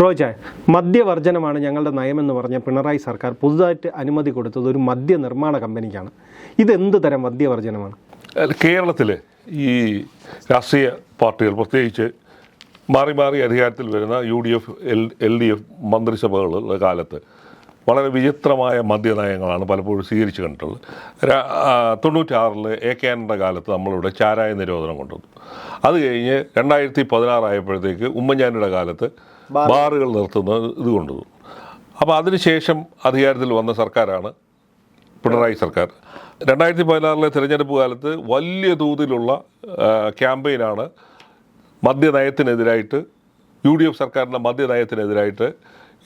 റോജ മദ്യവർജനമാണ് ഞങ്ങളുടെ നയമെന്ന് പറഞ്ഞ പിണറായി സർക്കാർ പുതുതായിട്ട് അനുമതി കൊടുത്തത് ഒരു മദ്യ നിർമ്മാണ കമ്പനിക്കാണ്. ഇതെന്ത് തരം മദ്യവർജനമാണ്? കേരളത്തിൽ ഈ രാഷ്ട്രീയ പാർട്ടികൾ പ്രത്യേകിച്ച് മാറി മാറി അധികാരത്തിൽ വരുന്ന U D F L L D F മന്ത്രിസഭകളുടെ കാലത്ത് വളരെ വിചിത്രമായ മദ്യനയങ്ങളാണ് പലപ്പോഴും സ്വീകരിച്ചു കണ്ടിട്ടുള്ളത്. തൊണ്ണൂറ്റാറിലെ എ കെ കാലത്ത് നമ്മളിവിടെ ചാരായ നിരോധനം കൊണ്ടുവന്നു. അത് കഴിഞ്ഞ് രണ്ടായിരത്തി പതിനാറായപ്പോഴത്തേക്ക് ഉമ്മൻചാണ്ടിയുടെ കാലത്ത് ബാറുകൾ. നിർത്തുന്ന ഇത് കൊണ്ടുവന്നു അപ്പോൾ അതിനുശേഷം അധികാരത്തിൽ വന്ന സർക്കാരാണ് പിണറായി സർക്കാർ. രണ്ടായിരത്തി പതിനാറിലെ തിരഞ്ഞെടുപ്പ് കാലത്ത് വലിയ തോതിലുള്ള ക്യാമ്പയിനാണ് മദ്യനയത്തിനെതിരായിട്ട് യു ഡി എഫ് സർക്കാരിന്റെ മദ്യനയത്തിനെതിരായിട്ട്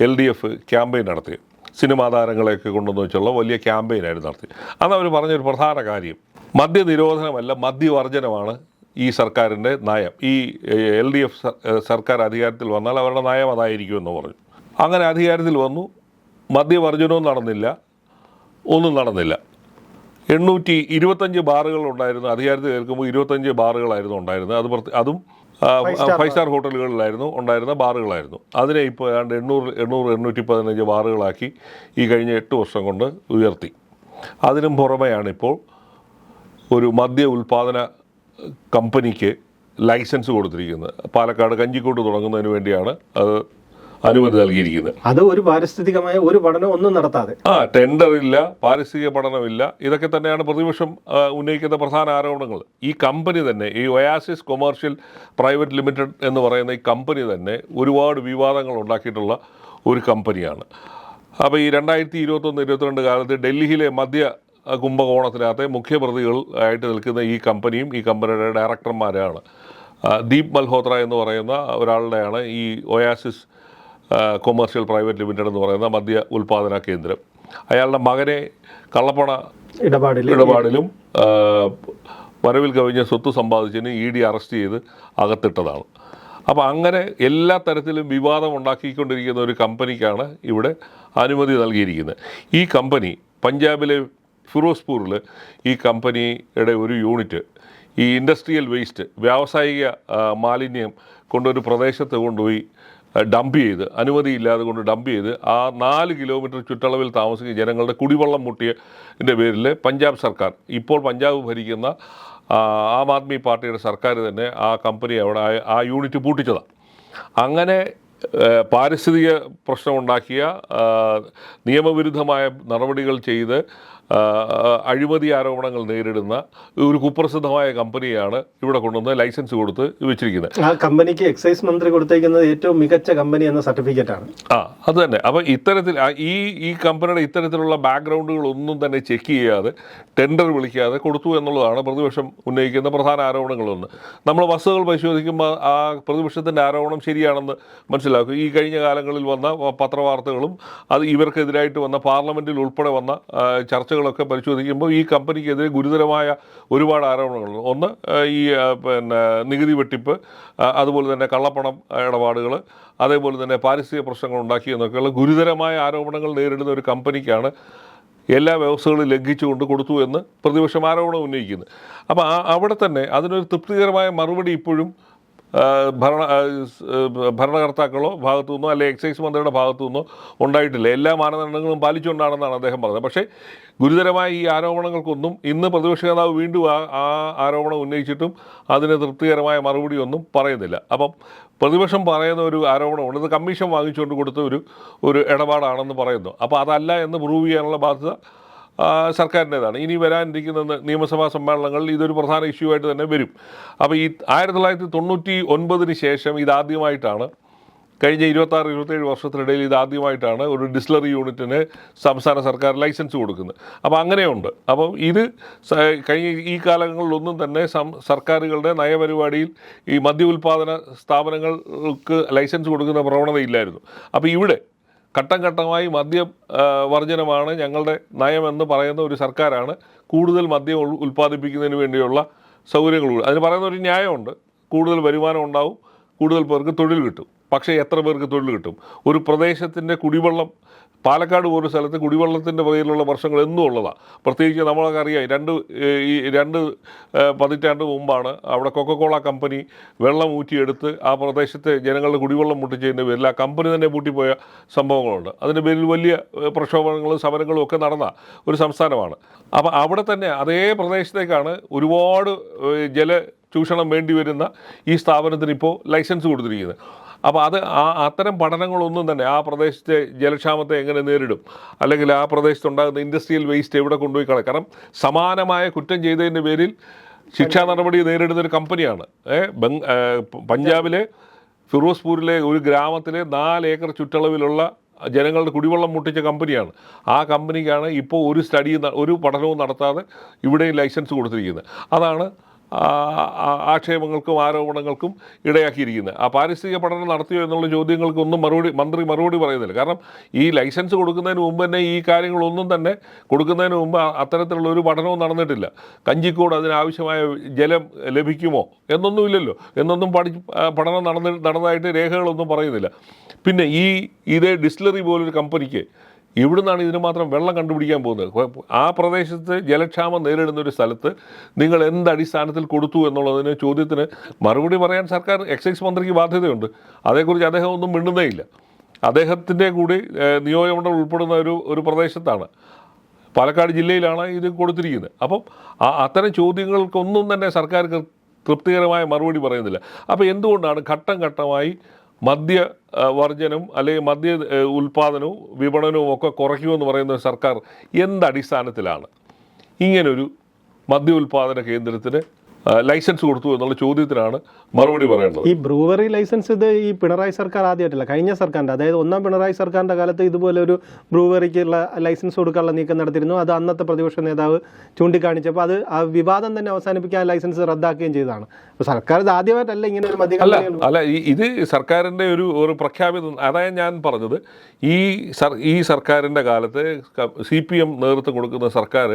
എൽ ഡി എഫ് ക്യാമ്പയിൻ നടത്തി സിനിമാ താരങ്ങളെയൊക്കെ കൊണ്ടുവന്ന് വെച്ചുള്ള വലിയ ക്യാമ്പയിനായിരുന്നു നടത്തി അന്ന് അവർ പറഞ്ഞൊരു പ്രധാന കാര്യം. മദ്യനിരോധനമല്ല മദ്യവർജനമാണ് ഈ സർക്കാരിന്റെ നയം ഈ എൽ ഡി എഫ് സർക്കാർ അധികാരത്തിൽ വന്നാൽ അവരുടെ നയം അതായിരിക്കുമെന്ന് പറഞ്ഞു. അങ്ങനെ അധികാരത്തിൽ വന്നു. മദ്യവർജനവും നടന്നില്ല. ഒന്നും നടന്നില്ല. എണ്ണൂറ്റി ഇരുപത്തഞ്ച് ബാറുകൾ ഉണ്ടായിരുന്നു. അധികാരത്തിൽ കേൾക്കുമ്പോൾ ഇരുപത്തഞ്ച് ബാറുകളായിരുന്നു ഉണ്ടായിരുന്നത്. അത് പ്രത്യേക അതും ഫൈവ് സ്റ്റാർ ഹോട്ടലുകളിലായിരുന്നു ഉണ്ടായിരുന്ന ബാറുകളായിരുന്നു. അതിനെ ഇപ്പോൾ ഏതാണ്ട് എണ്ണൂറ് എണ്ണൂറ് എണ്ണൂറ്റി പതിനഞ്ച് ബാറുകളാക്കി ഈ കഴിഞ്ഞ എട്ട് വർഷം കൊണ്ട് ഉയർത്തി. അതിനും പുറമെയാണിപ്പോൾ ഒരു മദ്യ ഉൽപ്പാദന കമ്പനിക്ക് ലൈസൻസ് കൊടുത്തിരിക്കുന്നത്. പാലക്കാട് കഞ്ചിക്കോട്ട് തുടങ്ങുന്നതിന് വേണ്ടിയാണ് അത് അനുമതി നൽകിയിരിക്കുന്നത്. അത് ഒരു പാരിസ്ഥിതികമായ ഒരു പഠനം ഒന്നും നടത്താതെ. ആ ടെൻഡർ ഇല്ല പാരിസ്ഥിതിക പഠനമില്ല. ഇതൊക്കെ തന്നെയാണ് പ്രതിപക്ഷം ഉന്നയിക്കുന്ന പ്രധാന ആരോപണങ്ങൾ. ഈ കമ്പനി തന്നെ ഈ ഒയാസിസ് കൊമേഴ്ഷ്യൽ പ്രൈവറ്റ് ലിമിറ്റഡ് എന്ന് പറയുന്ന ഈ കമ്പനി തന്നെ ഒരുപാട് വിവാദങ്ങൾ ഉണ്ടാക്കിയിട്ടുള്ള ഒരു കമ്പനിയാണ്. അപ്പോൾ ഈ രണ്ടായിരത്തി ഇരുപത്തൊന്ന് ഇരുപത്തിരണ്ട് കാലത്ത് ഡൽഹിയിലെ മദ്യ ആ, കുംഭകോണത്തിനകത്തെ മുഖ്യപ്രതികൾ ആയിട്ട് നിൽക്കുന്ന ഈ കമ്പനിയും ഈ കമ്പനിയുടെ ഡയറക്ടർമാരാണ്. ദീപ് മൽഹോത്ര എന്ന് പറയുന്ന ഒരാളുടെയാണ് ഈ Oasis commercial commercial private limited എന്ന് പറയുന്ന മദ്യ ഉൽപ്പാദന കേന്ദ്രം. അയാളുടെ മകനെ കള്ളപ്പണ ഇടപാടിൽ ഇടപാടിലും വരവിൽ കവിഞ്ഞ സ്വത്ത് സമ്പാദിച്ചതിന് ഇ ഡി അറസ്റ്റ് ചെയ്ത് അകത്തിട്ടതാണ്. അപ്പോൾ അങ്ങനെ എല്ലാ തരത്തിലും വിവാദം ഉണ്ടാക്കിക്കൊണ്ടിരിക്കുന്ന ഒരു കമ്പനിക്കാണ് ഇവിടെ അനുമതി നൽകിയിരിക്കുന്നത്. ഈ കമ്പനി പഞ്ചാബിലെ ഫിറോസ്പൂരിൽ ഈ കമ്പനിയുടെ ഒരു യൂണിറ്റ് ഈ ഇൻഡസ്ട്രിയൽ വേസ്റ്റ് വ്യാവസായിക മാലിന്യം കൊണ്ടൊരു പ്രദേശത്ത് കൊണ്ടുപോയി ഡംപ് ചെയ്ത് അനുമതിയില്ലാതെ കൊണ്ട് ഡംപ് ചെയ്ത് ആ നാല് കിലോമീറ്റർ ചുറ്റളവിൽ താമസിക്കുന്ന ജനങ്ങളുടെ കുടിവെള്ളം മുട്ടിയതിന്റെ പേരിൽ പഞ്ചാബ് സർക്കാർ ഇപ്പോൾ പഞ്ചാബ് ഭരിക്കുന്ന ആം ആദ്മി പാർട്ടിയുടെ സർക്കാർ തന്നെ ആ കമ്പനി അവിടെ ആ- യൂണിറ്റ് പൂട്ടിച്ചതാണ് അങ്ങനെ പാരിസ്ഥിതിക പ്രശ്നമുണ്ടാക്കിയ നിയമവിരുദ്ധമായ നടപടികൾ ചെയ്ത് അഴിമതി ആരോപണങ്ങൾ നേരിടുന്ന ഒരു കുപ്രസിദ്ധമായ കമ്പനിയാണ് ഇവിടെ കൊണ്ടുവന്ന് ലൈസൻസ് കൊടുത്ത് വെച്ചിരിക്കുന്നത്. ആ കമ്പനിക്ക് എക്സൈസ് മന്ത്രി കൊടുത്തേക്കുന്നത് ഏറ്റവും മികച്ച കമ്പനി എന്ന സർട്ടിഫിക്കറ്റ് ആണ്. ആ അത് തന്നെ. അപ്പോൾ ഇത്തരത്തിൽ ഈ ഈ കമ്പനിയുടെ ഇത്തരത്തിലുള്ള ബാക്ക്ഗ്രൗണ്ടുകൾ ഒന്നും തന്നെ ചെക്ക് ചെയ്യാതെ ടെൻഡർ വിളിക്കാതെ കൊടുത്തു എന്നുള്ളതാണ് പ്രതിപക്ഷം ഉന്നയിക്കുന്ന പ്രധാന ആരോപണങ്ങളൊന്ന്. നമ്മൾ വസ്തുക്കൾ പരിശോധിക്കുമ്പോൾ ആ പ്രതിപക്ഷത്തിന്റെ ആരോപണം ശരിയാണെന്ന് മനസ്സിലാക്കും ഈ കഴിഞ്ഞ കാലങ്ങളിൽ വന്ന പത്രവാർത്തകളും അത് ഇവർക്കെതിരായിട്ട് വന്ന പാർലമെന്റിൽ ഉൾപ്പെടെ വന്ന ആ, ചർച്ചകളൊക്കെ പരിശോധിക്കുമ്പോൾ ഈ കമ്പനിക്കെതിരെ ഗുരുതരമായ ഒരുപാട് ആരോപണങ്ങളുണ്ട്. ഒന്ന് ഈ പിന്നെ നികുതി വെട്ടിപ്പ് അതുപോലെ തന്നെ കള്ളപ്പണം ഇടപാടുകൾ അതേപോലെ തന്നെ പാരിസ്ഥിതിക പ്രശ്നങ്ങൾ ഉണ്ടാക്കി എന്നൊക്കെയുള്ള ഗുരുതരമായ ആരോപണങ്ങൾ നേരിടുന്ന ഒരു കമ്പനിക്കാണ് എല്ലാ വ്യവസ്ഥകളും ലംഘിച്ചുകൊണ്ട് കൊടുത്തു എന്ന് പ്രതിപക്ഷം ആരോപണം ഉന്നയിക്കുന്നു. അപ്പോൾ അവിടെ തന്നെ അതിനൊരു തൃപ്തികരമായ മറുപടി ഇപ്പോഴും ഭരണ ഭരണകർത്താക്കളോ ഭാഗത്തു നിന്നോ അല്ലെങ്കിൽ എക്സൈസ് മന്ത്രിയുടെ ഭാഗത്തു നിന്നോ ഉണ്ടായിട്ടില്ല. എല്ലാ മാനദണ്ഡങ്ങളും പാലിച്ചുകൊണ്ടാണെന്നാണ് അദ്ദേഹം പറഞ്ഞത്. പക്ഷേ ഗുരുതരമായ ഈ ആരോപണങ്ങൾക്കൊന്നും ഇന്ന് പ്രതിപക്ഷ നേതാവ് വീണ്ടും ആ ആ ആരോപണം ഉന്നയിച്ചിട്ടും അതിന് തൃപ്തികരമായ മറുപടി ഒന്നും പറയുന്നില്ല. അപ്പം പ്രതിപക്ഷം പറയുന്ന ഒരു ആരോപണമുണ്ട്. ഇത് കമ്മീഷൻ വാങ്ങിച്ചുകൊണ്ട് കൊടുത്ത ഒരു ഒരു ഇടപാടാണെന്ന് പറയുന്നു. അപ്പോൾ അതല്ല എന്ന് പ്രൂവ് ചെയ്യാനുള്ള ബാധ്യത സർക്കാരിന്റേതാണ്. ഇനി വരാനിരിക്കുന്ന നിയമസഭാ സമ്മേളനങ്ങളിൽ ഇതൊരു പ്രധാന ഇഷ്യൂ ആയിട്ട് തന്നെ വരും. അപ്പോൾ ഈ ആയിരത്തി തൊള്ളായിരത്തി തൊണ്ണൂറ്റി ഒൻപതിന് ശേഷം ഇതാദ്യമായിട്ടാണ് കഴിഞ്ഞ ഇരുപത്താറ് ഇരുപത്തേഴ് വർഷത്തിനിടയിൽ ഇതാദ്യമായിട്ടാണ് ഒരു ഡിസ്ലറി യൂണിറ്റിന് സംസ്ഥാന സർക്കാർ ലൈസൻസ് കൊടുക്കുന്നത്. അപ്പോൾ അങ്ങനെയുണ്ട്. അപ്പം ഇത് കഴിഞ്ഞ ഈ കാലങ്ങളിലൊന്നും തന്നെ സർക്കാരുകളുടെ നയപരിപാടിയിൽ ഈ മദ്യ ഉൽപ്പാദന സ്ഥാപനങ്ങൾക്ക് ലൈസൻസ് കൊടുക്കുന്ന പ്രവണതയില്ലായിരുന്നു. അപ്പോൾ ഇവിടെ ഘട്ടം ഘട്ടമായി മദ്യം വർജനമാണ് ഞങ്ങളുടെ നയമെന്ന് പറയുന്ന ഒരു സർക്കാരാണ് കൂടുതൽ മദ്യം ഉൽപ്പാദിപ്പിക്കുന്നതിന് വേണ്ടിയുള്ള സൗകര്യങ്ങൾ അതിന് പറയുന്ന ഒരു ന്യായമുണ്ട്. കൂടുതൽ വരുമാനം ഉണ്ടാവും കൂടുതൽ പേർക്ക് തൊഴിൽ കിട്ടും. പക്ഷേ എത്ര പേർക്ക് തൊഴിൽ കിട്ടും? ഒരു പ്രദേശത്തിന്റെ കുടിവെള്ളം പാലക്കാട് പോലൊരു സ്ഥലത്ത് കുടിവെള്ളത്തിന്റെ പേരിലുള്ള പ്രശ്നങ്ങൾ എന്നും ഉള്ളതാണ്. പ്രത്യേകിച്ച് നമ്മളൊക്കെ അറിയാം രണ്ട് ഈ രണ്ട് പതിറ്റാണ്ട് മുമ്പാണ് അവിടെ കൊക്കക്കോള കമ്പനി വെള്ളം ഊറ്റിയെടുത്ത് ആ പ്രദേശത്തെ ജനങ്ങളുടെ കുടിവെള്ളം മുട്ടിച്ചതിന്റെ പേരിൽ ആ കമ്പനി തന്നെ പൂട്ടിപ്പോയ സംഭവങ്ങളുണ്ട്. അതിന്റെ പേരിൽ വലിയ പ്രക്ഷോഭങ്ങളും സമരങ്ങളും ഒക്കെ നടന്ന ഒരു സംസ്ഥാനമാണ്. അപ്പോൾ അവിടെ തന്നെ അതേ പ്രദേശത്തേക്കാണ് ഒരുപാട് ജല ചൂഷണം വേണ്ടി വരുന്ന ഈ സ്ഥാപനത്തിന് ഇപ്പോൾ ലൈസൻസ് കൊടുത്തിരിക്കുന്നത്. അപ്പോൾ അത് ആ അത്തരം പഠനങ്ങളൊന്നും തന്നെ ആ പ്രദേശത്തെ ജലക്ഷാമത്തെ എങ്ങനെ നേരിടും? അല്ലെങ്കിൽ ആ പ്രദേശത്തുണ്ടാകുന്ന ഇൻഡസ്ട്രിയൽ വേസ്റ്റ് എവിടെ കൊണ്ടുപോയി കളയും കാരണം സമാനമായ കുറ്റം ചെയ്തതിന്റെ പേരിൽ ശിക്ഷാ നടപടി നേരിടുന്ന ഒരു കമ്പനിയാണ്. പഞ്ചാബിലെ ഫിറോസ്പൂരിലെ ഒരു ഗ്രാമത്തിലെ നാല് ഏക്കർ ചുറ്റളവിലുള്ള ജനങ്ങളുടെ കുടിവെള്ളം മുട്ടിച്ച കമ്പനിയാണ്. ആ കമ്പനിക്കാണ് ഇപ്പോൾ ഒരു സ്റ്റഡി ഒരു പഠനവും നടത്താതെ ഇവിടെയും ലൈസൻസ് കൊടുത്തിരിക്കുന്നത്. അതാണ് ആക്ഷേപങ്ങൾക്കും ആരോപണങ്ങൾക്കും ഇടയാക്കിയിരിക്കുന്നത് ആ പാരിസ്ഥിതിക പഠനം നടത്തിയോ എന്നുള്ള ചോദ്യങ്ങൾക്കൊന്നും മറുപടി മന്ത്രി മറുപടി പറയുന്നില്ല. കാരണം ഈ ലൈസൻസ് കൊടുക്കുന്നതിന് മുമ്പ് തന്നെ ഈ കാര്യങ്ങളൊന്നും തന്നെ കൊടുക്കുന്നതിന് മുമ്പ് അത്തരത്തിലുള്ള ഒരു പഠനവും നടന്നിട്ടില്ല. കഞ്ചിക്കോട് അതിനാവശ്യമായ ജലം ലഭിക്കുമോ എന്നൊന്നുമില്ലല്ലോ എന്നൊന്നും പഠി പഠനം നടന്ന് നടന്നതായിട്ട് രേഖകളൊന്നും പറയുന്നില്ല. പിന്നെ ഈ ഇതേ ഡിസ്റ്റിലറി പോലൊരു കമ്പനിക്ക് ഇവിടുന്നാണ് ഇതിന് മാത്രം വെള്ളം കണ്ടുപിടിക്കാൻ പോകുന്നത്. ആ പ്രദേശത്ത് ജലക്ഷാമം നേരിടുന്ന ഒരു സ്ഥലത്ത് നിങ്ങൾ എന്ത് അടിസ്ഥാനത്തിൽ കൊടുത്തു എന്നുള്ളതിന് ചോദ്യത്തിന് മറുപടി പറയാൻ സർക്കാർ എക്സൈസ് മന്ത്രിക്ക് ബാധ്യതയുണ്ട്. അതേക്കുറിച്ച് അദ്ദേഹം ഒന്നും മിണ്ടുന്നേ ഇല്ല. അദ്ദേഹത്തിന്റെ കൂടി നിയോജകമണ്ഡലം ഉൾപ്പെടുന്ന ഒരു ഒരു പ്രദേശത്താണ്. പാലക്കാട് ജില്ലയിലാണ് ഇത് കൊടുത്തിരിക്കുന്നത്. അപ്പം അത്തരം ചോദ്യങ്ങൾക്കൊന്നും തന്നെ സർക്കാർ തൃപ്തികരമായ മറുപടി പറയുന്നില്ല. അപ്പോൾ എന്തുകൊണ്ടാണ് ഘട്ടം ഘട്ടമായി മദ്യ വർജനം അല്ലെങ്കിൽ മദ്യ ഉൽപാദനവും വിപണനവും ഒക്കെ കുറയ്ക്കുമെന്ന് പറയുന്ന സർക്കാർ എന്തടിസ്ഥാനത്തിലാണ് ഇങ്ങനൊരു മദ്യ ഉൽപാദന കേന്ദ്രത്തിന് ലൈസൻസ് കൊടുത്തു എന്നുള്ള ചോദ്യത്തിനാണ് മറുപടി പറയേണ്ടത്. ഈ ബ്രൂവറി ലൈസൻസ് ഇത് ഈ പിണറായി സർക്കാർ ആദ്യമായിട്ടല്ല കഴിഞ്ഞ സർക്കാരിന്റെ അതായത് ഒന്നാം പിണറായി സർക്കാരിന്റെ കാലത്ത് ഇതുപോലെ ഒരു ബ്രൂവറിക്കുള്ള ലൈസൻസ് കൊടുക്കാനുള്ള നീക്കം നടത്തിയിരുന്നു. അത് അന്നത്തെ പ്രതിപക്ഷ നേതാവ് ചൂണ്ടിക്കാണിച്ചപ്പോൾ അത് ആ വിവാദം തന്നെ അവസാനിപ്പിക്കാൻ ലൈസൻസ് റദ്ദാക്കുകയും ചെയ്തതാണ്. സർക്കാർ ഇത് ആദ്യമായിട്ടല്ല ഇങ്ങനെ ഒരു അല്ല അല്ല ഇത് സർക്കാരിന്റെ ഒരു ഒരു പ്രഖ്യാപിത അതായത് ഞാൻ പറഞ്ഞത്. ഈ ഈ സർക്കാരിന്റെ കാലത്ത് സി പി എം നേതൃത്വം കൊടുക്കുന്ന സർക്കാർ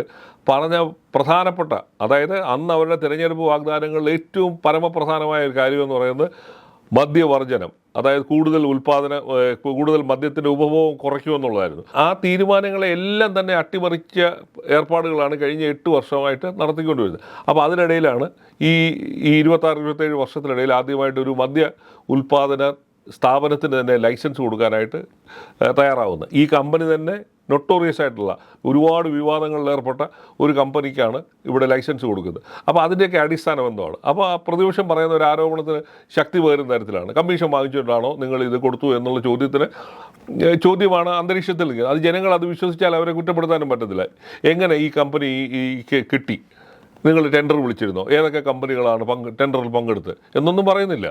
പറഞ്ഞ പ്രധാനപ്പെട്ട അതായത് അന്ന് അവരുടെ തിരഞ്ഞെടുപ്പ് വാഗ്ദാനങ്ങളിൽ ഏറ്റവും പരമപ്രധാനമായ ഒരു കാര്യം എന്ന് പറയുന്നത് മദ്യവർജനം അതായത് കൂടുതൽ ഉൽപ്പാദന കൂടുതൽ മദ്യത്തിന്റെ ഉപഭോഗം കുറയ്ക്കുമെന്നുള്ളതായിരുന്നു ആ തീരുമാനങ്ങളെ എല്ലാം തന്നെ അട്ടിമറിച്ച ഏർപ്പാടുകളാണ് കഴിഞ്ഞ എട്ട് വർഷമായിട്ട് നടത്തിക്കൊണ്ടുവരുന്നത് അപ്പോൾ അതിനിടയിലാണ് ഈ ഈ ഇരുപത്താറ് ഇരുപത്തേഴ് വർഷത്തിനിടയിൽ ആദ്യമായിട്ട് ഒരു മദ്യ ഉൽപ്പാദന സ്ഥാപനത്തിന് തന്നെ ലൈസൻസ് കൊടുക്കാനായിട്ട് തയ്യാറാവുന്നത് ഈ കമ്പനി തന്നെ നൊട്ടോറിയസ് ആയിട്ടുള്ള ഒരുപാട് വിവാദങ്ങളിൽ ഏർപ്പെട്ട ഒരു കമ്പനിക്കാണ് ഇവിടെ ലൈസൻസ് കൊടുക്കുന്നത്. അപ്പോൾ അതിന്റെയൊക്കെ അടിസ്ഥാനം എന്താണ് അപ്പോൾ ആ പ്രതിപക്ഷം പറയുന്ന ഒരു ആരോപണത്തിന് ശക്തി പകരുന്ന തരത്തിലാണ്. കമ്മീഷൻ വാങ്ങിച്ചുകൊണ്ടാണോ നിങ്ങൾ ഇത് കൊടുത്തു എന്നുള്ള ചോദ്യത്തിന് ചോദ്യമാണ് അന്തരീക്ഷത്തിൽ അത് ജനങ്ങൾ അത് വിശ്വസിച്ചാൽ അവരെ കുറ്റപ്പെടുത്താനും പറ്റത്തില്ല. എങ്ങനെ ഈ കമ്പനി ഈ കിട്ടി? നിങ്ങൾ ടെൻഡർ വിളിച്ചിരുന്നോ? ഏതൊക്കെ കമ്പനികളാണ് പങ്ക് ടെൻഡറിൽ പങ്കെടുത്ത്? എന്നൊന്നും പറയുന്നില്ല.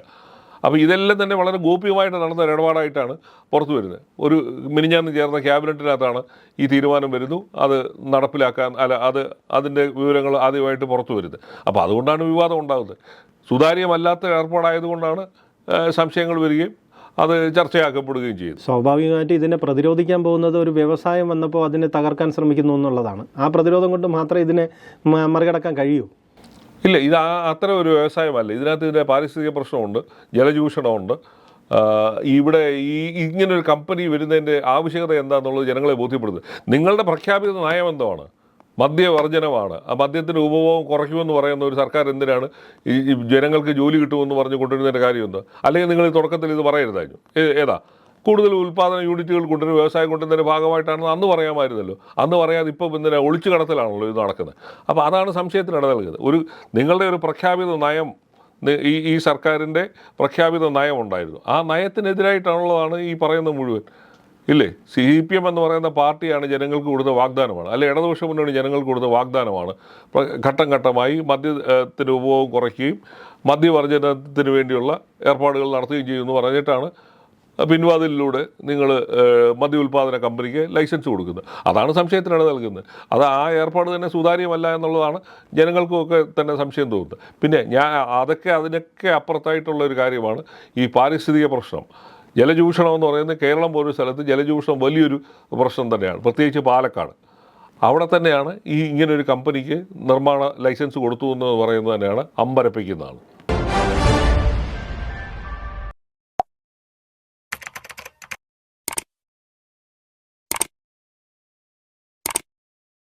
അപ്പോൾ ഇതെല്ലാം തന്നെ വളരെ ഗോപ്യമായിട്ട് നടന്ന ഒരു ഇടപാടായിട്ടാണ് പുറത്തു വരുന്നത്. ഒരു മിനിഞ്ഞാന്ന് ചേർന്ന ക്യാബിനറ്റിനകത്താണ് ഈ തീരുമാനം വരുന്നു. അത് നടപ്പിലാക്കാൻ അല്ല അത് അതിന്റെ വിവരങ്ങൾ ആദ്യമായിട്ട് പുറത്തു വരുന്നത്. അപ്പോൾ അതുകൊണ്ടാണ് വിവാദം ഉണ്ടാകുന്നത് സുതാര്യമല്ലാത്ത ഏർപ്പാടായതുകൊണ്ടാണ് സംശയങ്ങൾ വരികയും അത് ചർച്ചയാക്കപ്പെടുകയും ചെയ്യും സ്വാഭാവികമായിട്ട് ഇതിനെ പ്രതിരോധിക്കാൻ പോകുന്നത് ഒരു വ്യവസായം വന്നപ്പോൾ അതിനെ തകർക്കാൻ ശ്രമിക്കുന്നു എന്നുള്ളതാണ്. ആ പ്രതിരോധം കൊണ്ട് മാത്രമേ ഇതിനെ മറികടക്കാൻ കഴിയൂ. ഇല്ല ഇത് അത്ര ഒരു വ്യവസായമല്ല. ഇതിനകത്ത് ഇതിന്റെ പാരിസ്ഥിതിക പ്രശ്നമുണ്ട് ജലചൂഷണമുണ്ട്. ഇവിടെ ഈ ഇങ്ങനൊരു കമ്പനി വരുന്നതിന്റെ ആവശ്യകത എന്താണെന്നുള്ളത് ജനങ്ങളെ ബോധ്യപ്പെടുത്തുന്നത് നിങ്ങളുടെ പ്രഖ്യാപിത നയം എന്താണ് മദ്യവർജനമാണ്. ആ മദ്യത്തിന്റെ ഉപഭോഗം കുറയ്ക്കുമെന്ന് പറയുന്ന ഒരു സർക്കാർ എന്തിനാണ്? ഈ ജനങ്ങൾക്ക് ജോലി കിട്ടുമെന്ന് പറഞ്ഞ് കൊണ്ടുവരുന്നതിന്റെ കാര്യം എന്താ? അല്ലെങ്കിൽ നിങ്ങൾ തുടക്കത്തിൽ ഇത് പറയരുതായിരുന്നു. ഏതാ? കൂടുതൽ ഉൽപ്പാദന യൂണിറ്റുകൾ കൊണ്ടുവരും വ്യവസായം കൊണ്ടുവരുന്നതിന്റെ ഭാഗമായിട്ടാണെന്ന് അന്ന് പറയാമായിരുന്നല്ലോ. അന്ന് പറയാതെ ഇപ്പോൾ എന്തിനാ ഒളിച്ചു കടത്തലാണല്ലോ ഇത് നടക്കുന്നത്. അപ്പോൾ അതാണ് സംശയത്തിന് ഇട നൽകുന്നത്. ഒരു നിങ്ങളുടെ ഒരു പ്രഖ്യാപിത നയം ഈ ഈ സർക്കാരിന്റെ പ്രഖ്യാപിത നയം ഉണ്ടായിരുന്നു. ആ നയത്തിനെതിരായിട്ടാണുള്ളതാണ് ഈ പറയുന്നത് മുഴുവൻ. ഇല്ലേ? സി പി എം എന്ന് പറയുന്ന പാർട്ടിയാണ് ജനങ്ങൾക്ക് കൊടുത്ത വാഗ്ദാനമാണ്. അല്ലെ ഇടതുപക്ഷ മുന്നണി ജനങ്ങൾക്ക് കൊടുത്ത വാഗ്ദാനമാണ്. ഘട്ടം ഘട്ടമായി മദ്യത്തിന്റെ ഉപഭോഗം കുറയ്ക്കുകയും മദ്യവർജനത്തിന് വേണ്ടിയുള്ള ഏർപ്പാടുകൾ നടത്തുകയും ചെയ്യുമെന്ന് പറഞ്ഞിട്ടാണ് പിൻവാതിലിലൂടെ നിങ്ങൾ മദ്യ ഉൽപ്പാദന കമ്പനിക്ക് ലൈസൻസ് കൊടുക്കുന്നത് അതാണ് സംശയത്തിനാണ് നൽകുന്നത്. അത് ആ ഏർപ്പാട് തന്നെ സുതാര്യമല്ല എന്നുള്ളതാണ് ജനങ്ങൾക്കുമൊക്കെ തന്നെ സംശയം തോന്നുന്നത്. പിന്നെ ഞാൻ അതൊക്കെ അതിനൊക്കെ അപ്പുറത്തായിട്ടുള്ള ഒരു കാര്യമാണ് ഈ പാരിസ്ഥിതിക പ്രശ്നം. ജലചൂഷണം എന്ന് പറയുന്നത് കേരളം പോലൊരു സ്ഥലത്ത് ജലചൂഷണം വലിയൊരു പ്രശ്നം തന്നെയാണ്. പ്രത്യേകിച്ച് പാലക്കാട്. അവിടെ തന്നെയാണ് ഈ ഇങ്ങനൊരു കമ്പനിക്ക് നിർമ്മാണ ലൈസൻസ് കൊടുത്തു എന്ന് പറയുന്നത് തന്നെയാണ് അമ്പരപ്പിക്കുന്നതാണ്.